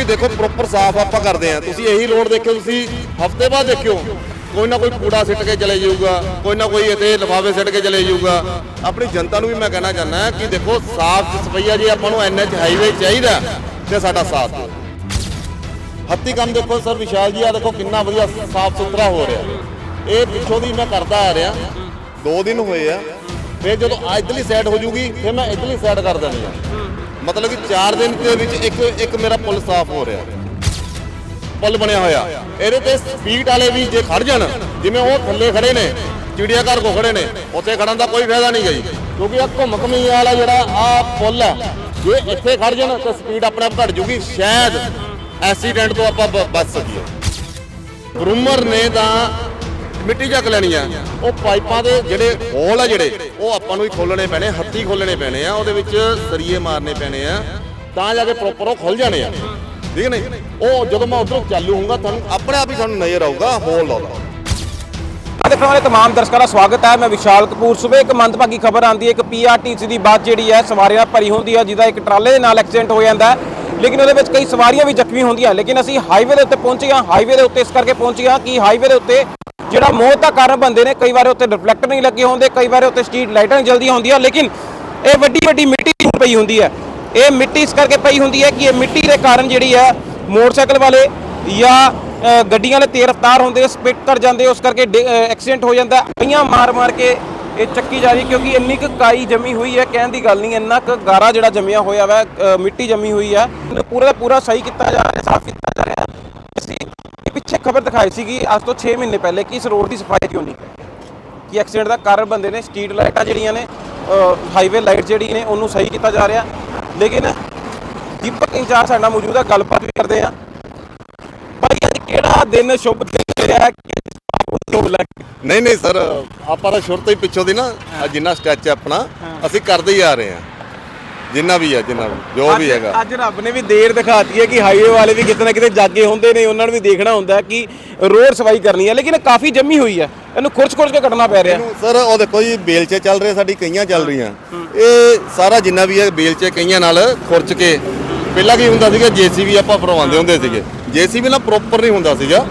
ਕਿਉਂਕਿ ਦੇਖੋ ਪ੍ਰੋਪਰ ਸਾਫ਼ ਆਪਾਂ ਕਰਦੇ ਆ ਤੁਸੀਂ ਇਹੀ ਰੋਡ ਦੇਖਿਓ ਤੁਸੀਂ ਹਫ਼ਤੇ ਬਾਅਦ ਦੇਖਿਓ। ਕੋਈ ਨਾ ਕੋਈ ਕੂੜਾ ਸਿੱਟ ਕੇ ਚਲੇ ਜਾਊਗਾ ਕੋਈ ਨਾ ਕੋਈ ਇੱਥੇ ਲਿਫਾਫੇ ਸਿੱਟ ਕੇ ਚਲੇ ਜਾਊਗਾ। ਆਪਣੀ ਜਨਤਾ ਨੂੰ ਵੀ ਮੈਂ ਕਹਿਣਾ ਚਾਹੁੰਦਾ ਕਿ ਦੇਖੋ ਸਾਫ਼ ਸਫਾਈਆ ਜੇ ਆਪਾਂ ਨੂੰ ਐਨਐਚ ਹਾਈਵੇ ਚਾਹੀਦਾ ਤੇ ਸਾਡਾ ਸਾਥ ਦਿਓ। ਹੱਤੀ ਕੰਮ ਦੇਖੋ ਸਰ ਵਿਸ਼ਾਲ ਜੀ ਆ ਦੇਖੋ ਕਿੰਨਾ ਵਧੀਆ ਸਾਫ਼ ਸੁਥਰਾ ਹੋ ਰਿਹਾ। ਇਹ ਪਿੱਛੋਂ ਦੀ ਮੈਂ ਕਰਦਾ ਆ ਰਿਹਾ। ਦੋ ਦਿਨ ਹੋਏ ਆ। ਫਿਰ ਜਦੋਂ ਆ ਇਧਰਲੀ ਸਾਈਡ ਹੋ ਜੂਗੀ ਫਿਰ ਮੈਂ ਇਧਰਲੀ ਸਾਈਡ ਕਰ ਦੇਣੀ ਆ ਮਤਲਬ ਕਿ 4 ਦਿਨ ਦੇ ਵਿੱਚ ਇੱਕ ਇੱਕ ਮੇਰਾ ਪੁਲ ਸਾਫ਼ ਹੋ ਰਿਹਾ। ਪੁਲ ਬਣਿਆ ਹੋਇਆ। ਇਹਦੇ ਤੇ ਸਪੀਡ ਵਾਲੇ ਵੀ ਜੇ ਖੜ ਜਾਣ, ਜਿਵੇਂ ਉਹ ਥੱਲੇ ਖੜੇ ਨੇ ਚਿੜੀਆ ਘਰ ਕੋ ਖੜੇ ਨੇ, ਉੱਥੇ ਖੜਨ ਦਾ ਕੋਈ ਫਾਇਦਾ ਨਹੀਂ ਗਈ। ਕਿਉਂਕਿ ਆ ਘੁੰਮ ਘਮੀ ਵਾਲਾ ਜਿਹੜਾ ਆ ਪੁਲ ਹੈ ਜੇ ਇੱਥੇ ਖੜ ਜਾਣ ਤਾਂ ਸਪੀਡ ਆਪਣੇ ਆਪ ਘਟ ਜੂਗੀ, ਸ਼ਾਇਦ ਐਕਸੀਡੈਂਟ ਤੋਂ ਆਪਾਂ ਬ- ਬਚ ਸਕੀਏ। ਗਰੂਮਰ ਨੇ ਤਾਂ ਮਿੱਟੀ ਚੱਕ ਲੈਣੀ ਆ ਉਹ ਪਾਈਪਾਂ ਦੇ ਜਿਹੜੇ ਹੋਲ ਆ ਜਿਹੜੇ ਉਹ ਆਪਾਂ ਨੂੰ ਹੀ ਖੋਲਣੇ ਪੈਣੇ ਹੱਥੀ ਖੋਲਣੇ ਪੈਣੇ ਆ ਉਹਦੇ ਵਿੱਚ ਸਰੀਏ ਮਾਰਨੇ ਪੈਣੇ ਆ ਤਾਂ ਜਾ ਕੇ ਪ੍ਰੋਪਰ ਉਹ ਖੁੱਲ ਜਾਣੇ ਆ ਠੀਕ ਨਹੀਂ ਉਹ ਜਦੋਂ ਮੈਂ ਉਧਰੋਂ ਚਾਲੂ ਹੋਊਗਾ ਤੁਹਾਨੂੰ ਆਪਣੇ ਆਪ ਹੀ ਤੁਹਾਨੂੰ ਨਜ਼ਰ ਆਊਗਾ ਹੋਲ ਲਾਉਂਦਾ ਦੇਖਣ ਵਾਲੇ तमाम ਦਰਸ਼ਕਾਂ ਦਾ ਸਵਾਗਤ ਹੈ ਮੈਂ ਵਿਸ਼ਾਲ ਕਪੂਰ ਸਵੇਰ ਇੱਕ ਮੰਦਭਾਗੀ ਖਬਰ ਆਂਦੀ ਹੈ ਇੱਕ ਪੀਆਰਟੀਸੀ ਦੀ ਬੱਸ ਜਿਹੜੀ ਹੈ ਸਵਾਰੀਆਂ ਨਾਲ ਭਰੀ ਹੁੰਦੀ ਹੈ ਜਿਹਦਾ ਇੱਕ ਟਰਾਲੇ ਦੇ ਨਾਲ ਐਕਸੀਡੈਂਟ ਹੋ ਜਾਂਦਾ ਹੈ ਲੇਕਿਨ ਉਹਦੇ ਵਿੱਚ ਕਈ ਸਵਾਰੀਆਂ ਵੀ ਜ਼ਖਮੀ ਹੁੰਦੀਆਂ ਲੇਕਿਨ ਅਸੀਂ ਹਾਈਵੇ ਦੇ ਉੱਤੇ ਪਹੁੰਚੇ ਹਾਂ ਹਾਈਵੇ ਦੇ ਉੱਤੇ ਇਸ ਕਰਕੇ ਪਹੁੰਚੇ ਹਾਂ ਕਿ ਹਾਈਵੇ ਦੇ ਉੱਤੇ ਜਿਹੜਾ ਮੌਤ ਦਾ ਕਾਰਨ ਬੰਦੇ ਨੇ, ਕਈ ਵਾਰ ਉੱਤੇ ਰਿਫਲੈਕਟਰ ਨਹੀਂ ਲੱਗੇ ਹੁੰਦੇ, ਕਈ ਵਾਰ ਉੱਤੇ ਸਟਰੀਟ ਲਾਈਟਾਂ ਨਹੀਂ ਜਲਦੀਆਂ ਹੁੰਦੀਆਂ, ਲੇਕਿਨ ਇਹ ਵੱਡੀ ਵੱਡੀ ਮਿੱਟੀ ਪਈ ਹੁੰਦੀ ਹੈ। ਇਹ ਮਿੱਟੀ ਇਸ ਕਰਕੇ ਪਈ ਹੁੰਦੀ ਹੈ ਕਿ ਇਹ ਮਿੱਟੀ ਦੇ ਕਾਰਨ ਜਿਹੜੀ ਹੈ, ਮੋਟਰਸਾਈਕਲ ਵਾਲੇ ਜਾਂ ਗੱਡੀਆਂ ਵਾਲੇ ਤੇਜ਼ ਰਫ਼ਤਾਰ ਹੁੰਦੇ ਸਪਿਟ ਕਰ ਜਾਂਦੇ, ਉਸ ਕਰਕੇ ਐਕਸੀਡੈਂਟ ਹੋ ਜਾਂਦਾ। ਪਈਆਂ ਮਾਰ ਮਾਰ ਕੇ ਇਹ ਚੱਕੀ ਜਾ ਰਹੀ ਕਿਉਂਕਿ ਇੰਨੀ ਕੁ ਕਾਈ ਜੰਮੀ ਹੋਈ ਹੈ, ਕਹਿਣ ਦੀ ਗੱਲ ਨਹੀਂ, ਇੰਨਾ ਕੁ ਗਾਰਾ ਜਿਹੜਾ ਜੰਮਿਆ ਹੋਇਆ ਵਾ ਮਿੱਟੀ ਜੰਮੀ ਹੋਈ ਹੈ। ਪੂਰਾ ਦਾ ਪੂਰਾ ਸਹੀ ਕੀਤਾ ਜਾ ਰਿਹਾ, ਸਾਫ਼ ਕੀਤਾ ਜਾ ਰਿਹਾ ਖਬਰ ਦਿਖਾਈ ਸੀਗੀ ਅੱਜ ਤੋਂ 6 ਮਹੀਨੇ ਪਹਿਲੇ ਕਿ ਇਸ ਰੋਡ ਦੀ ਸਫ਼ਾਈ ਕਿਉਂ ਨਹੀਂ ਕਿ ਐਕਸੀਡੈਂਟ ਦਾ ਕਾਰਨ ਬੰਦੇ ਨੇ ਸਟਰੀਟ ਲਾਈਟਾਂ ਜਿਹੜੀਆਂ ਨੇ ਹਾਈਵੇ ਲਾਈਟ ਜਿਹੜੀ ਨੇ ਉਹਨੂੰ ਸਹੀ ਕੀਤਾ ਜਾ ਰਿਹਾ। ਲੇਕਿਨ ਦੀਪਕ ਇੰਚਾਰਜ ਸਾਡਾ ਮੌਜੂਦ ਹੈ ਗੱਲਬਾਤ ਵੀ ਕਰਦੇ ਆ। ਭਾਈ ਅੱਜ ਕਿਹੜਾ ਦਿਨ ਸ਼ੁਭ ਦਿਨ ਰਿਹਾ ਕਿ ਨਹੀਂ ਨਹੀਂ ਸਰ ਆਪਾਂ ਤਾਂ ਸ਼ੁਰੂ ਤੋਂ ਹੀ ਪਿੱਛੋਂ ਦੀ ਨਾ ਜਿੰਨਾ ਸਟੈਚ ਹੈ ਆਪਣਾ ਅਸੀਂ ਕਰਦੇ ਹੀ ਆ ਰਹੇ ਹਾਂ। ਜਿੰਨਾ ਵੀ ਹੈ ਜਿੰਨਾ ਵੀ ਜੋ ਵੀ ਹੈਗਾ। ਅੱਜ ਰੱਬ ਨੇ ਵੀ ਦੇਰ ਦਿਖਾਤੀ ਹੈ ਕਿ ਹਾਈਵੇ ਵਾਲੇ ਵੀ ਕਿਤੇ ਨਾ ਕਿਤੇ ਜਾਗੇ ਹੁੰਦੇ ਨੇ ਉਹਨਾਂ ਨੂੰ ਵੀ ਦੇਖਣਾ ਹੁੰਦਾ ਕਿ ਰੋਡ ਸਫ਼ਾਈ ਕਰਨੀ ਹੈ ਲੇਕਿਨ ਕਾਫੀ ਜੰਮੀ ਹੋਈ ਹੈ। ਇਹਨੂੰ ਖੁਰਚ-ਖੁਰਚ ਕੇ ਕੱਟਣਾ ਪੈ ਰਿਹਾ। ਸਰ ਉਹ ਦੇਖੋ ਜੀ ਬੇਲਚੇ ਚੱਲ ਰਹੇ ਸਾਡੀ ਕਈਆਂ ਚੱਲ ਰਹੀਆਂ। ਇਹ ਸਾਰਾ ਜਿੰਨਾ ਵੀ ਹੈ ਬੇਲਚੇ ਕਈਆਂ ਨਾਲ ਖੁਰਚ ਕੇ। ਪਹਿਲਾਂ ਕੀ ਹੁੰਦਾ ਸੀਗਾ ਜੀਸੀਬੀ ਆਪਾਂ ਭਰਵਾਉਂਦੇ ਹੁੰਦੇ ਸੀਗੇ। ਜੀਸੀਬੀ ਨਾਲ ਪ੍ਰੋਪਰ ਨਹੀਂ ਹੁੰਦਾ ਸੀਗਾ।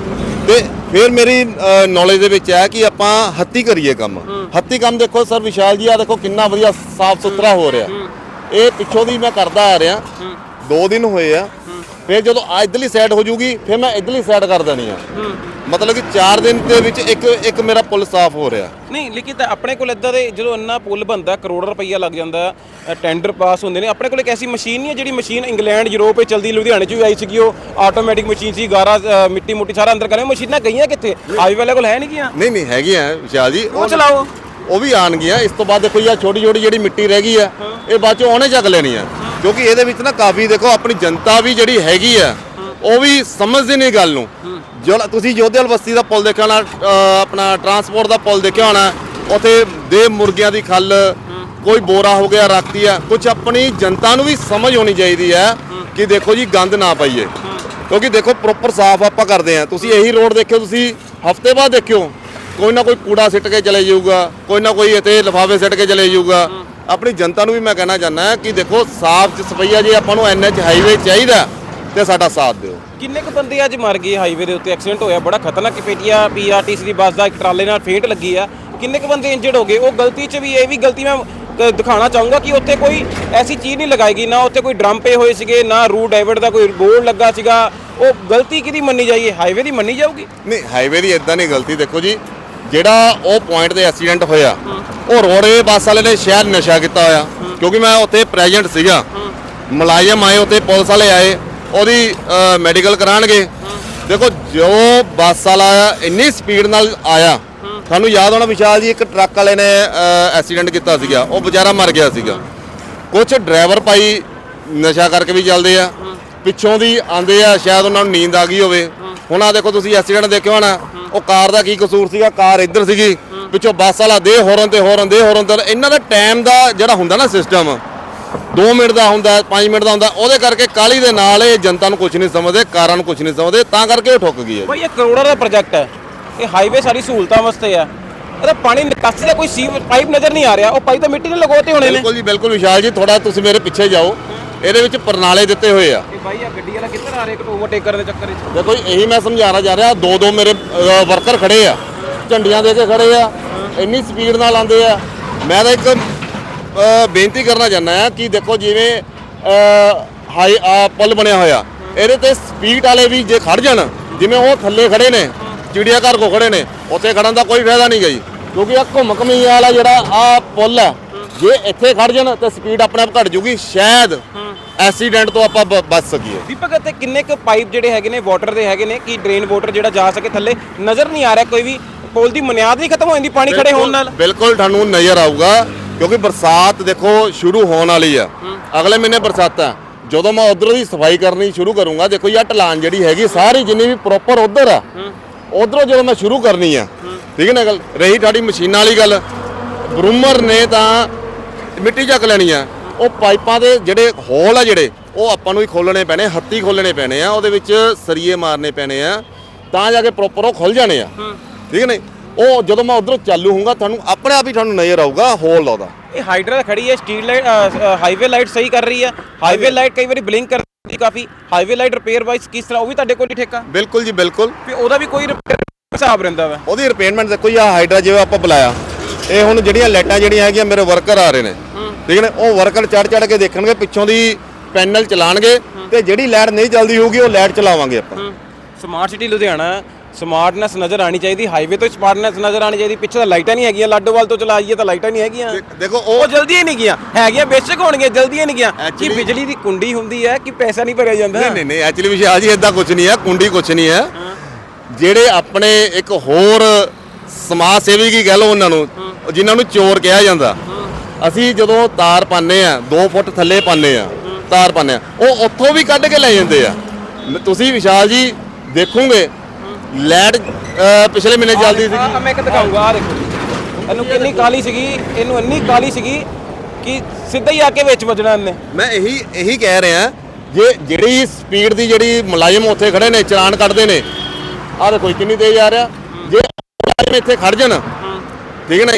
ਤੇ ਫਿਰ ਮੇਰੀ ਨੌਲੇਜ ਦੇ ਵਿੱਚ ਹੈ ਕਿ ਆਪਾਂ ਹੱਤੀ ਕਰੀਏ ਕੰਮ। ਹੱਤੀ ਕੰਮ ਦੇਖੋ ਸਰ ਵਿਸ਼ਾਲ ਜੀ ਆ ਦੇਖੋ ਕਿੰਨਾ ਵਧੀਆ ਸਾਫ਼ ਸੁਥਰਾ ਹੋ ਰਿਹਾ। ਇਹ ਪਿੱਛੋਂ ਦੀ ਮੈਂ ਕਰਦਾ ਆ ਰਿਹਾ। ਦੋ ਦਿਨ ਹੋਏ ਆ। ਫਿਰ ਜਦੋਂ ਆ ਇਧਰਲੀ ਸਾਈਡ ਹੋ ਜੂਗੀ ਫਿਰ ਮੈਂ ਇਧਰਲੀ ਸਾਈਡ ਕਰ ਦੇਣੀ ਆ। ਮਤਲਬ ਕਿ 4 ਦਿਨ ਦੇ ਵਿੱਚ ਇੱਕ ਇੱਕ ਮੇਰਾ ਪੁਲ ਸਾਫ਼ ਹੋ ਰਿਹਾ। ਨਹੀਂ ਲੇਕਿਨ ਤਾਂ ਆਪਣੇ ਕੋਲ ਇਦਾਂ ਦੇ ਜਦੋਂ ਇੰਨਾ ਪੁੱਲ ਬੰਦਾ ਕਰੋੜ ਰੁਪਈਆ ਲੱਗ ਜਾਂਦਾ ਟੈਂਡਰ ਪਾਸ ਹੁੰਦੇ ਨੇ। ਆਪਣੇ ਕੋਲ ਇੱਕ ਐਸੀ ਮਸ਼ੀਨ ਨਹੀਂ ਹੈ ਜਿਹੜੀ ਮਸ਼ੀਨ ਇੰਗਲੈਂਡ ਯੂਰਪ ਵਿੱਚ ਚਲਦੀ ਲੁਧਿਆਣੇ 'ਚ ਵੀ ਆਈ ਸੀਗੀ ਉਹ। ਆਟੋਮੈਟਿਕ ਮਸ਼ੀਨ ਸੀ ਗਾਰਾ ਮਿੱਟੀ ਮੁੱਟੀ ਸਾਰਾ ਅੰਦਰ ਕਰੇ ਮਸ਼ੀਨਾਂ ਗਈਆਂ ਕਿੱਥੇ? ਹਾਈਵੇ ਵਾਲੇ ਕੋਲ ਹੈ ਨਹੀਂ ਗੀਆਂ ਨਹੀਂ ਨਹੀਂ ਹੈਗੀਆਂ ਵਿਸ਼ਾਲ ਜੀ। ਉਹ ਚਲਾਓ। ਉਹ ਵੀ ਆਣਗੀਆਂ ਇਸ ਤੋਂ ਬਾਅਦ ਦੇਖੋ ਇਹ ਛੋਟੀ ਛੋਟੀ ਜਿਹੜੀ ਮਿੱਟੀ ਰਹਿ ਗਈ ਹੈ, ਇਹ ਬਾਅਦ ਚੋਂ ਉਹਨੇ ਚੱਕ ਲੈਣੀ ਹੈ। ਕਿਉਂਕਿ ਇਹਦੇ ਵਿੱਚ ਨਾ ਕਾਫੀ ਦੇਖੋ, ਆਪਣੀ ਜਨਤਾ ਵੀ ਜਿਹੜੀ ਹੈਗੀ ਆ ਉਹ ਵੀ ਸਮਝਦੇ ਨਹੀਂ ਗੱਲ ਨੂੰ। ਜੋ ਤੁਸੀਂ ਜੋਧੇਵਾਲ ਬਸਤੀ ਦਾ ਪੁਲ ਦੇਖਿਆ ਹੋਣਾ ਆਪਣਾ ਟਰਾਂਸਪੋਰਟ ਦਾ ਪੁਲ ਦੇਖਿਆ ਹੋਣਾ, ਉੱਥੇ ਦੇ ਮੁਰਗਿਆਂ ਦੀ ਖੱਲ, ਕੋਈ ਬੋਰਾ ਹੋ ਗਿਆ, ਰੱਖਤੀ ਆ ਕੁਝ ਆਪਣੀ ਜਨਤਾ ਨੂੰ ਵੀ ਸਮਝ ਹੋਣੀ ਚਾਹੀਦੀ ਹੈ ਕਿ ਦੇਖੋ ਜੀ, ਗੰਦ ਨਾ ਪਾਈਏ। ਕਿਉਂਕਿ ਦੇਖੋ ਪ੍ਰੋਪਰ ਸਾਫ਼ ਆਪਾਂ ਕਰਦੇ ਆ ਤੁਸੀਂ ਇਹੀ ਰੋਡ ਦੇਖਿਓ, ਤੁਸੀਂ ਹਫ਼ਤੇ ਬਾਅਦ ਦੇਖਿਓ। ਕੋਈ ਨਾ ਕੋਈ ਕੂੜਾ ਸਿੱਟ ਕੇ ਚਲੇ ਜਾਊਗਾ ਕੋਈ ਨਾ ਕੋਈ ਇੱਥੇ ਲਿਫਾਫੇ ਸਿੱਟ ਕੇ ਚਲੇ ਜਾਊਗਾ। ਆਪਣੀ ਜਨਤਾ ਨੂੰ ਵੀ ਮੈਂ ਕਹਿਣਾ ਚਾਹੁੰਦਾ ਕਿ ਦੇਖੋ ਸਾਫ਼ ਸਫਾਈਆ ਜੇ ਆਪਾਂ ਨੂੰ ਐਨਐਚ ਹਾਈਵੇ ਚਾਹੀਦਾ ਤੇ ਸਾਡਾ ਸਾਥ ਦਿਓ। ਕਿੰਨੇ ਕੁ ਬੰਦੇ ਅੱਜ ਮਰ ਗਏ ਹਾਈਵੇ ਦੇ ਉੱਤੇ? ਐਕਸੀਡੈਂਟ ਹੋਇਆ ਬੜਾ ਖਤਰਨਾਕ ਪੇਟੀਆ ਪੀਆਰਟੀਸੀ ਦੀ ਬੱਸ ਦਾ ਇੱਕ ਟਰਾਲੇ ਨਾਲ ਫੇਟ ਲੱਗੀ ਆ। ਕਿੰਨੇ ਕੁ ਬੰਦੇ ਇੰਜਰਡ ਹੋ ਗਏ? ਉਹ ਗਲਤੀ 'ਚ ਵੀ ਇਹ ਵੀ ਗਲਤੀ ਮੈਂ ਦਿਖਾਉਣਾ ਚਾਹੂੰਗਾ ਕਿ ਉੱਥੇ ਕੋਈ ਐਸੀ ਚੀਜ਼ ਨਹੀਂ ਲਗਾਏਗੀ ਨਾ ਉੱਥੇ ਕੋਈ ਡਰਮ ਪਏ ਹੋਏ ਸੀਗੇ ਨਾ ਰੂਟ ਡਾਈਵਰਟ ਦਾ ਕੋਈ ਬੋਰਡ ਲੱਗਾ ਸੀਗਾ। ਉਹ ਗਲਤੀ ਕਿਹਦੀ ਮੰਨੀ ਜਾਈਏ ਹਾਈਵੇ ਦੀ ਮੰਨੀ ਜਾਊਗੀ? ਨਹੀਂ ਹਾਈਵੇ ਦੀ ਇਦਾਂ ਨਹੀਂ ਗਲਤੀ ਦੇਖੋ ਜੀ ਜਿਹੜਾ ਉਹ ਪੁਆਇੰਟ ਤੇ ਐਕਸੀਡੈਂਟ ਹੋਇਆ, ਉਹ ਰੋਡਵੇ ਬੱਸ ਵਾਲੇ ਨੇ ਸ਼ਾਇਦ ਨਸ਼ਾ ਕੀਤਾ ਹੋਇਆ, ਕਿਉਂਕਿ ਮੈਂ ਉੱਥੇ ਪ੍ਰੈਜ਼ੈਂਟ ਸੀਗਾ। ਮੁਲਾਜ਼ਮ ਆਏ, ਉੱਥੇ ਪੁਲਿਸ ਵਾਲੇ ਆਏ, ਉਹਦੀ ਮੈਡੀਕਲ ਕਰਾਣਗੇ ਦੇਖੋ, ਜੋ ਬੱਸ ਵਾਲਾ ਇੰਨੀ ਸਪੀਡ ਨਾਲ ਆਇਆ ਤੁਹਾਨੂੰ ਯਾਦ ਹੋਣਾ ਵਿਸ਼ਾਲ ਜੀ, ਇੱਕ ਟਰੱਕ ਵਾਲੇ ਨੇ ਐਕਸੀਡੈਂਟ ਕੀਤਾ ਸੀਗਾ, ਉਹ ਵਿਚਾਰਾ ਮਰ ਗਿਆ ਸੀਗਾ। ਕੁਝ ਡਰਾਈਵਰ ਭਾਈ ਨਸ਼ਾ ਕਰਕੇ ਵੀ ਚੱਲਦੇ ਆ, ਪਿੱਛੋਂ ਦੀ ਆਂਦੇ ਆ, ਸ਼ਾਇਦ ਉਹਨਾਂ ਨੂੰ ਨੀਂਦ ਆ ਗਈ ਹੋਵੇ। ਹੁਣ ਆ ਦੇਖੋ ਤੁਸੀਂ ਐਕਸੀਡੈਂਟ ਦੇਖਿਓ ਹੋਣਾ ਉਹ ਕਾਰ ਦਾ ਕੀ ਕਸੂਰ ਸੀਗਾ? ਕਾਰ ਇੱਧਰ ਸੀਗੀ। ਪਿੱਛੋਂ ਬੱਸ ਵਾਲਾ ਦੇ ਹੋਰਨ ਤੇ ਹੋਰਨ ਦੇ ਹੋਰਨ ਤੇ ਇਹਨਾਂ ਦਾ ਟਾਈਮ ਦਾ ਜਿਹੜਾ ਹੁੰਦਾ ਨਾ ਸਿਸਟਮ 2 ਮਿੰਟ ਦਾ ਹੁੰਦਾ 5 ਮਿੰਟ ਦਾ ਹੁੰਦਾ ਉਹਦੇ ਕਰਕੇ ਕਾਲੀ ਦੇ ਨਾਲ ਇਹ ਜਨਤਾ ਨੂੰ ਕੁਝ ਨਹੀਂ ਸਮਝਦੇ ਕਾਰਾਂ ਨੂੰ ਕੁਝ ਨਹੀਂ ਸਮਝਦੇ ਤਾਂ ਕਰਕੇ ਉਹ ਠੁੱਕ ਗਈ ਹੈ ਭਾਈ ਇਹ ਕਰੋੜਾਂ ਦਾ ਪ੍ਰੋਜੈਕਟ ਹੈ। ਇਹ ਹਾਈਵੇ ਸਾਰੀ ਸਹੂਲਤਾਂ ਵਾਸਤੇ ਆ ਇਹਦਾ ਪਾਣੀ ਨਿਕਾਸੀ ਦਾ ਕੋਈ ਸੀ ਪਾਈਪ ਨਜ਼ਰ ਨਹੀਂ ਆ ਰਿਹਾ। ਉਹ ਪਾਈਪ ਤਾਂ ਮਿੱਟੀ ਨਾਲ ਲਗੋਤੇ ਹੋਣੇ ਨੇ। ਬਿਲਕੁਲ ਜੀ ਬਿਲਕੁਲ ਵਿਸ਼ਾਲ ਜੀ ਥੋੜਾ ਤੁਸੀਂ ਮੇਰੇ ਪਿੱਛੇ ਜਾਓ। ਇਹਦੇ ਵਿੱਚ ਪ੍ਰਣਾਲੇ ਦਿੱਤੇ ਹੋਏ ਆ। ਇਹ ਬਾਈ ਆ ਗੱਡੀ ਵਾਲਾ ਕਿੱਧਰ ਆ ਰਿਹਾ? ਇੱਕ ਓਵਰਟੇਕ ਕਰਨ ਦੇ ਚੱਕਰ ਵਿੱਚ। ਦੇਖੋ ਜੀ, ਇਹੀ ਮੈਂ ਸਮਝਾਉਣਾ ਜਾ ਰਿਹਾ ਦੋ ਦੋ ਮੇਰੇ ਵਰਕਰ ਖੜੇ ਆ। ਝੰਡੀਆਂ ਦੇ ਕੇ ਖੜੇ ਆ। ਇੰਨੀ ਸਪੀਡ ਨਾਲ ਆਉਂਦੇ ਆ। ਮੈਂ ਤਾਂ ਇੱਕ ਅ, ਬੇਨਤੀ ਕਰਨਾ ਚਾਹੁੰਦਾ ਆ ਕਿ ਦੇਖੋ ਜਿਵੇਂ ਅ, ਹਾਈ ਆ ਪੁਲ ਬਣਿਆ ਹੋਇਆ ਇਹਦੇ ਤੇ ਸਪੀਡ ਵਾਲੇ ਵੀ ਜੇ ਖੜ ਜਾਣ ਜਿਵੇਂ ਉਹ ਥੱਲੇ ਖੜੇ ਨੇ ਚਿੜੀਆ ਘਰ ਕੋ ਖੜੇ ਨੇ ਉੱਥੇ ਖੜਨ ਦਾ ਕੋਈ ਫਾਇਦਾ ਨਹੀਂ ਗਈ ਕਿਉਂਕਿ ਆ ਘੁੰਮ ਘਮੀ ਵਾਲਾ ਜਿਹੜਾ ਆ ਪੁਲ ਆ ਜੇ ਇੱਥੇ ਖੜ ਜਾਣ ਤੇ ਸਪੀਡ ਆਪਣੇ ਆਪ ਘਟ ਜੂਗੀ ਸ਼ਾਇਦ ਐਕਸੀਡੈਂਟ ਤੋਂ ਆਪਾਂ ਬ- ਬਚ ਸਕੀਏ। ਦੀਪਕ ਇੱਥੇ ਕਿੰਨੇ ਕੁ ਪਾਈਪ ਜਿਹੜੇ ਹੈਗੇ ਨੇ ਵਾਟਰ ਦੇ ਹੈਗੇ ਨੇ ਕਿ ਡਰੇਨ ਵਾਟਰ ਜਿਹੜਾ ਜਾ ਸਕੇ ਥੱਲੇ? ਨਜ਼ਰ ਨਹੀਂ ਆ ਰਿਹਾ ਕੋਈ ਵੀ ਪੁਲ ਦੀ ਬੁਨਿਆਦ ਨਹੀਂ ਖਤਮ ਹੋ ਜਾਂਦੀ ਪਾਣੀ ਖੜੇ ਹੋਣ ਨਾਲ? ਬਿਲਕੁਲ ਤੁਹਾਨੂੰ ਨਜ਼ਰ ਆਊਗਾ ਕਿਉਂਕਿ ਬਰਸਾਤ ਦੇਖੋ ਸ਼ੁਰੂ ਹੋਣ ਵਾਲੀ ਆ। ਅਗਲੇ ਮਹੀਨੇ ਬਰਸਾਤਾਂ ਜਦੋਂ ਮੈਂ ਉਧਰੋਂ ਦੀ ਸਫ਼ਾਈ ਕਰਨੀ ਸ਼ੁਰੂ ਕਰੂੰਗਾ ਦੇਖੋ ਇਹ ਢਲਾਨ ਜਿਹੜੀ ਹੈਗੀ ਸਾਰੀ ਜਿੰਨੀ ਵੀ ਪ੍ਰੋਪਰ ਉਧਰ ਆ ਉਧਰੋਂ ਜਦੋਂ ਮੈਂ ਸ਼ੁਰੂ ਕਰਨੀ ਆ ਠੀਕ ਹੈ ਨਾ ਗੱਲ? ਰਹੀ ਤੁਹਾਡੀ ਮਸ਼ੀਨਾਂ ਵਾਲੀ ਗੱਲ। ਬਰੂਮਰ ਨੇ ਤਾਂ ਮਿੱਟੀ ਚੱਕ ਲੈਣੀ ਆ। ਉਹ ਪਾਈਪਾਂ ਦੇ ਜਿਹੜੇ ਹੋਲ ਆ ਜਿਹੜੇ ਉਹ ਆਪਾਂ ਨੂੰ ਹੀ ਖੋਲਣੇ ਪੈਣੇ ਹੱਥੀ ਖੋਲਣੇ ਪੈਣੇ ਆ ਉਹਦੇ ਵਿੱਚ ਸਰੀਏ ਮਾਰਨੇ ਪੈਣੇ ਆ ਤਾਂ ਜਾ ਕੇ ਪ੍ਰੋਪਰ ਉਹ ਖੁੱਲ ਜਾਣੇ ਆ। ਠੀਕ ਹੈ ਨਹੀਂ? ਉਹ ਜਦੋਂ ਮੈਂ ਉਧਰੋਂ ਚਾਲੂ ਹੋਊਗਾ ਤੁਹਾਨੂੰ ਆਪਣੇ ਆਪ ਹੀ ਤੁਹਾਨੂੰ ਨਜ਼ਰ ਆਊਗਾ ਹੋਲ ਦਾ ਉਹਦਾ। ਇਹ ਹਾਈਡਰਾ ਖੜੀ ਹੈ ਸਟਰੀਟ ਲਾਈਟ ਹਾਈਵੇ ਲਾਈਟ ਸਹੀ ਕਰ ਰਹੀ ਹੈ। ਹਾਈਵੇ ਲਾਈਟ ਕਈ ਵਾਰੀ ਬਲਿੰਕ ਕਰਦੀ ਕਾਫੀ। ਹਾਈਵੇ ਲਾਈਟ ਰਿਪੇਅਰ ਵਾਈਸ ਕਿਸ ਤਰ੍ਹਾਂ ਉਹ ਵੀ ਤੁਹਾਡੇ ਕੋਲ ਹੀ ਠੇਕਾ? ਬਿਲਕੁਲ ਜੀ ਬਿਲਕੁਲ। ਵੀ ਉਹਦਾ ਵੀ ਕੋਈ ਹਿਸਾਬ ਰਹਿੰਦਾ ਵਾ। ਉਹਦੀ ਰਿਪੇਅਰਮੈਂਟ ਦੇਖੋ ਜੀ ਆ ਹਾਈਡਰਾ ਜਿਵੇਂ ਆਪਾਂ ਬੁਲਾਇਆ। ਇਹ ਹੁਣ ਜਿਹੜੀਆਂ ਲਾਈਟਾਂ ਜਿਹੜੀਆਂ ਹੈਗੀਆਂ ਮੇਰੇ ਵਰਕਰ ਆ ਰਹੇ ਨੇ। ਠੀਕ ਨੇ ਉਹ ਵਰਕਰ ਚੜ ਚੜ ਕੇ ਦੇਖਣਗੇ ਪਿੱਛੋਂ ਦੀ ਪੈਨਲ ਚਲਾਣਗੇ ਤੇ ਜਿਹੜੀ ਲਾਈਟ ਨਹੀਂ ਚੱਲਦੀ ਹੋਊਗੀ ਉਹ ਲਾਈਟ ਚਲਾਵਾਂਗੇ ਆਪਾਂ। ਸਮਾਰਟ ਸਿਟੀ ਲੁਧਿਆਣਾ ਸਮਾਰਟਨੈਸ ਨਜ਼ਰ ਆਣੀ ਚਾਹੀਦੀ ਹਾਈਵੇ ਤੋਂ ਸਮਾਰਟਨੈਸ ਨਜ਼ਰ ਆਣੀ ਚਾਹੀਦੀ ਪਿੱਛੇ ਤਾਂ ਲਾਈਟਾਂ ਨਹੀਂ ਹੈਗੀਆਂ ਲਾਡੋਵਾਲ ਤੋਂ ਚਲਾ ਜਾਈਏ ਤਾਂ ਲਾਈਟਾਂ ਨਹੀਂ ਹੈਗੀਆਂ। ਦੇਖੋ ਉਹ ਜਲਦੀ ਹੀ ਨਹੀਂ ਗਿਆ ਹੈਗੀਆਂ ਬੇਸ਼ੱਕ ਹੋਣਗੀਆਂ ਜਲਦੀ ਹੀ ਨਹੀਂ ਗਿਆ ਕਿ ਬਿਜਲੀ ਦੀ ਕੁੰਡੀ ਹੁੰਦੀ ਹੈ ਕਿ ਪੈਸਾ ਨਹੀਂ ਭਰਿਆ ਜਾਂਦਾ? ਨਹੀਂ ਨਹੀਂ ਨਹੀਂ ਐਕਚੁਅਲੀ ਵਿਸ਼ਾਲ ਜੀ ਇਦਾਂ ਕੁਝ ਨਹੀਂ ਹੈ ਕੁੰਡੀ ਕੁਝ ਨਹੀਂ ਹੈ। ਜਿਹੜੇ ਆਪਣੇ ਇੱਕ ਹੋਰ ਸਮਾਜ ਸੇਵੀ ਕੀ ਕਹਿ ਲਓ ਉਹਨਾਂ ਨੂੰ ਜਿਨ੍ਹਾਂ ਨੂੰ ਚੋਰ ਕਿਹਾ ਜਾਂਦਾ। ਅਸੀਂ ਜਦੋਂ ਤਾਰ ਪਾਉਂਦੇ ਆ 2 ਫੁੱਟ ਥੱਲੇ ਪਾਉਂਦੇ ਆ ਤਾਰ ਪਾਉਂਦੇ ਆ ਉਹ ਉੱਥੋਂ ਵੀ ਕੱਢ ਕੇ ਲੈ ਜਾਂਦੇ ਆ। ਤੁਸੀਂ ਵਿਸ਼ਾਲ ਜੀ ਦੇਖੋਗੇ ਲੈਟ ਪਿਛਲੇ ਮਹੀਨੇ ਚੱਲਦੀ ਸੀ ਆ ਮੈਂ ਇੱਕ ਦਿਖਾਊਂਗਾ ਆ ਦੇਖੋ। ਇਹਨੂੰ ਕਿੰਨੀ ਕਾਲੀ ਸੀਗੀ ਇਹਨੂੰ ਇੰਨੀ ਕਾਲੀ ਸੀਗੀ ਕਿ ਸਿੱਧਾ ਹੀ ਆ ਕੇ ਵਿੱਚ ਵੱਜਣਾ ਇਹਨੇ। ਮੈਂ ਇਹੀ ਇਹੀ ਕਹਿ ਰਿਹਾ ਜੇ ਜਿਹੜੀ ਸਪੀਡ ਦੀ ਜਿਹੜੀ ਮੁਲਾਜ਼ਮ ਉੱਥੇ ਖੜੇ ਨੇ ਚਲਾਨ ਕੱਢਦੇ ਨੇ ਆਹ ਦੇਖੋ ਕਿੰਨੀ ਤੇਜ਼ ਆ ਰਿਹਾ। ਜੇ ਮੁਲਾਜ਼ਮ ਇੱਥੇ ਖੜ ਜਾਣ ਠੀਕ ਹੈ ਨਾ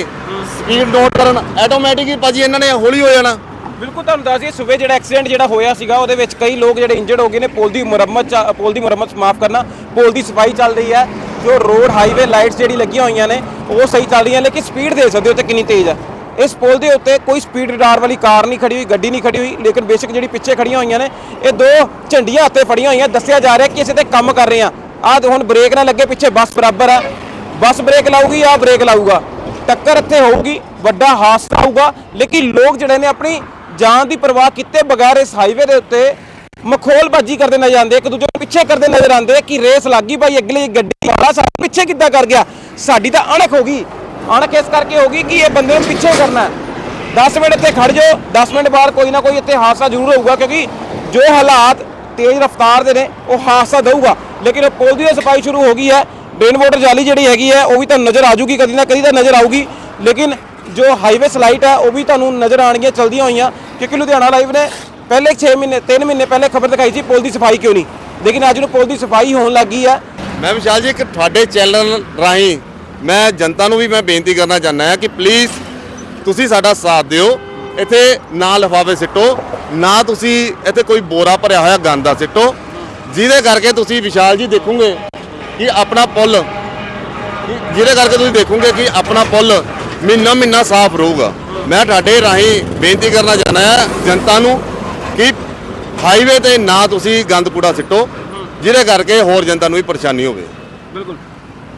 ਸਪੀਡ ਨੋਟ ਕਰਨ ਆਟੋਮੈਟਿਕ ਹੀ ਭਾਜੀ ਇਹਨਾਂ ਨੇ ਹੌਲੀ ਹੋ ਜਾਣਾ। ਬਿਲਕੁਲ ਤੁਹਾਨੂੰ ਦੱਸ ਦਈਏ, ਸਵੇਰ ਜਿਹੜਾ ਐਕਸੀਡੈਂਟ ਜਿਹੜਾ ਹੋਇਆ ਸੀਗਾ, ਉਹਦੇ ਵਿੱਚ ਕਈ ਲੋਕ ਜਿਹੜੇ ਇੰਜਰਡ ਹੋ ਗਏ ਨੇ, ਪੁਲ ਦੀ ਮੁਰੰਮਤ ਚ- ਪੁਲ ਦੀ ਮੁਰੰਮਤ ਮਾਫ ਕਰਨਾ, ਪੁਲ ਦੀ ਸਫ਼ਾਈ ਚੱਲ ਰਹੀ ਹੈ। ਜੋ ਰੋਡ ਹਾਈਵੇ ਲਾਈਟਸ ਜਿਹੜੀ ਲੱਗੀਆਂ ਹੋਈਆਂ ਨੇ, ਉਹ ਸਹੀ ਚੱਲ ਰਹੀਆਂ ਲੇਕਿਨ ਸਪੀਡ ਦੇ ਸਕਦੇ ਹੋ ਤੇ ਕਿੰਨੀ ਤੇਜ਼ ਹੈ। ਇਸ ਪੁਲ ਦੇ ਉੱਤੇ ਕੋਈ ਸਪੀਡ ਰਡਾਰ ਵਾਲੀ ਕਾਰ ਨਹੀਂ ਖੜੀ ਹੋਈ, ਗੱਡੀ ਨਹੀਂ ਖੜੀ ਹੋਈ, ਲੇਕਿਨ ਬੇਸ਼ੱਕ ਜਿਹੜੀ ਪਿੱਛੇ ਖੜੀਆਂ ਹੋਈਆਂ ਨੇ, ਇਹ ਦੋ ਝੰਡੀਆਂ ਹੱਥੇ ਫੜੀਆਂ ਹੋਈਆਂ, ਦੱਸਿਆ ਜਾ ਰਿਹਾ ਕਿ ਇਸੇ ਤੇ ਕੰਮ ਕਰ ਰਹੇ ਆ ਆਹ ਹੁਣ ਬ੍ਰੇਕ ਨਾ ਲੱਗੇ, ਪਿੱਛੇ ਬੱਸ ਬਰਾਬਰ ਆ ਬੱਸ ਬ੍ਰੇਕ ਲਾਊਗੀ ਆ ਬ੍ਰੇਕ ਲਾਊਗਾ? ਟੱਕਰ ਇੱਥੇ ਹੋਊਗੀ, ਵੱਡਾ ਹਾਦਸਾ ਹੋਊਗਾ, ਲੇਕਿਨ ਲੋਕ ਜਿਹੜੇ ਨੇ ਆਪਣੀ ਜਾਨ ਦੀ ਪਰਵਾਹ ਕੀਤੇ ਬਗੈਰ ਇਸ ਹਾਈਵੇ ਦੇ ਉੱਤੇ ਮਖੌਲਬਾਜ਼ੀ ਕਰਦੇ ਨਜ਼ਰ ਆਉਂਦੇ ਇੱਕ ਦੂਜੇ ਨੂੰ ਪਿੱਛੇ ਕਰਦੇ ਨਜ਼ਰ ਆਉਂਦੇ ਕਿ ਰੇਸ ਲੱਗੀ ਭਾਈ, ਅਗਲੀ ਗੱਡੀ ਵਾਲਾ ਸਾਡੇ ਪਿੱਛੇ ਕਿੱਦਾਂ ਕਰ ਗਿਆ? ਸਾਡੀ ਤਾਂ ਅਣਖ ਹੋ ਗਈ। ਅਣਖ ਇਸ ਕਰਕੇ ਹੋ ਗਈ ਕਿ ਇਹ ਬੰਦੇ ਨੂੰ ਪਿੱਛੇ ਕਰਨਾ ਹੈ। 10 ਮਿੰਟ ਇੱਥੇ ਖੜ ਜਾਓ 10 ਮਿੰਟ ਬਾਅਦ ਕੋਈ ਨਾ ਕੋਈ ਇੱਥੇ ਹਾਦਸਾ ਜ਼ਰੂਰ ਹੋਊਗਾ, ਕਿਉਂਕਿ ਜੋ ਹਾਲਾਤ ਤੇਜ਼ ਰਫ਼ਤਾਰ ਦੇ ਨੇ, ਉਹ ਹਾਦਸਾ ਦੇਊਗਾ। ਲੇਕਿਨ ਉਹ ਪੁਲ ਦੀ ਸਫ਼ਾਈ ਸ਼ੁਰੂ ਹੋ ਗਈ ਹੈ। ਰੇਨ ਵਾਟਰ ਜਾਲੀ ਜਿਹੜੀ ਹੈਗੀ ਹੈ, ਉਹ ਵੀ ਤੁਹਾਨੂੰ ਨਜ਼ਰ ਆਜੂਗੀ ਕਦੀ ਨਾ ਕਦੀ ਤਾਂ ਨਜ਼ਰ ਆਊਗੀ। ਲੇਕਿਨ ਜੋ ਹਾਈਵੇ ਸਲਾਈਟ ਹੈ, ਉਹ ਵੀ ਤੁਹਾਨੂੰ ਨਜ਼ਰ ਆਣਗੀਆਂ ਚਲਦੀਆਂ ਹੋਈਆਂ, ਕਿਉਂਕਿ ਲੁਧਿਆਣਾ ਲਾਈਵ ਨੇ ਪਹਿਲੇ 6 ਮਹੀਨੇ 3 ਮਹੀਨੇ ਪਹਿਲੇ ਖਬਰ ਦਿਖਾਈ ਸੀ, ਪੁਲ ਦੀ ਸਫ਼ਾਈ ਕਿਉਂ ਨਹੀਂ? ਲੇਕਿਨ ਅੱਜ ਨੂੰ ਪੁਲ ਦੀ ਸਫ਼ਾਈ ਹੋਣ ਲੱਗੀ ਹੈ। ਮੈਂ ਵਿਸ਼ਾਲ ਜੀ, ਇੱਕ ਤੁਹਾਡੇ ਚੈਨਲ ਰਾਹੀਂ ਮੈਂ ਜਨਤਾ ਨੂੰ ਵੀ ਮੈਂ ਬੇਨਤੀ ਕਰਨਾ ਚਾਹੁੰਦਾ ਹਾਂ ਕਿ ਪਲੀਜ਼ ਤੁਸੀਂ ਸਾਡਾ ਸਾਥ ਦਿਓ। ਇੱਥੇ ਨਾ ਲਿਫਾਫੇ ਸਿੱਟੋ, ਨਾ ਤੁਸੀਂ ਇੱਥੇ ਕੋਈ ਬੋਰਾ ਭਰਿਆ ਹੋਇਆ ਗੰਦਾ ਸਿੱਟੋ, ਜਿਹਦੇ ਕਰਕੇ ਤੁਸੀਂ ਵਿਸ਼ਾਲ ਜੀ ਦੇਖੋਗੇ। ਕਿ ਆਪਣਾ ਪੁੱਲ, ਜਿਹਦੇ ਕਰਕੇ ਤੁਸੀਂ ਦੇਖੋਗੇ ਕਿ ਆਪਣਾ ਪੁੱਲ ਮਹੀਨਾ ਮਹੀਨਾ ਸਾਫ਼ ਰਹੂਗਾ। ਮੈਂ ਤੁਹਾਡੇ ਰਾਹੀਂ ਬੇਨਤੀ ਕਰਨਾ ਚਾਹੁੰਦਾ ਹਾਂ ਜਨਤਾ ਨੂੰ ਕਿ ਹਾਈਵੇ ਤੇ ਨਾ ਤੁਸੀਂ ਗੰਦ ਕੂੜਾ ਸਿੱਟੋ, ਜਿਹਦੇ ਕਰਕੇ ਹੋਰ ਜਨਤਾ ਨੂੰ ਵੀ ਪਰੇਸ਼ਾਨੀ ਹੋਵੇ। ਬਿਲਕੁਲ।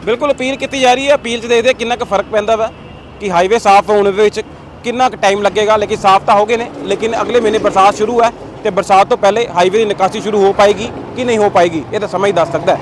ਬਿਲਕੁਲ ਅਪੀਲ ਕੀਤੀ ਜਾ ਰਹੀ ਹੈ। ਅਪੀਲ 'ਚ ਦੇਖਦੇ ਕਿੰਨਾ ਕੁ ਫ਼ਰਕ ਪੈਂਦਾ ਵਾ ਕਿ ਹਾਈਵੇ ਸਾਫ਼ ਹੋਣ ਦੇ ਵਿੱਚ ਕਿੰਨਾ ਕੁ ਟਾਈਮ ਲੱਗੇਗਾ, ਲੇਕਿਨ ਸਾਫ਼ ਤਾਂ ਹੋ ਗਏ ਨੇ, ਲੇਕਿਨ ਅਗਲੇ ਮਹੀਨੇ ਬਰਸਾਤ ਸ਼ੁਰੂ ਹੈ ਤੇ ਬਰਸਾਤ ਤੋਂ ਪਹਿਲੇ ਹਾਈਵੇ ਦੀ ਨਿਕਾਸੀ ਸ਼ੁਰੂ ਹੋ ਪਾਏਗੀ ਕਿ ਨਹੀਂ ਹੋ ਪਾਏਗੀ, ਇਹ ਤਾਂ ਸਮਾਂ ਹੀ ਦੱਸ ਸਕਦਾ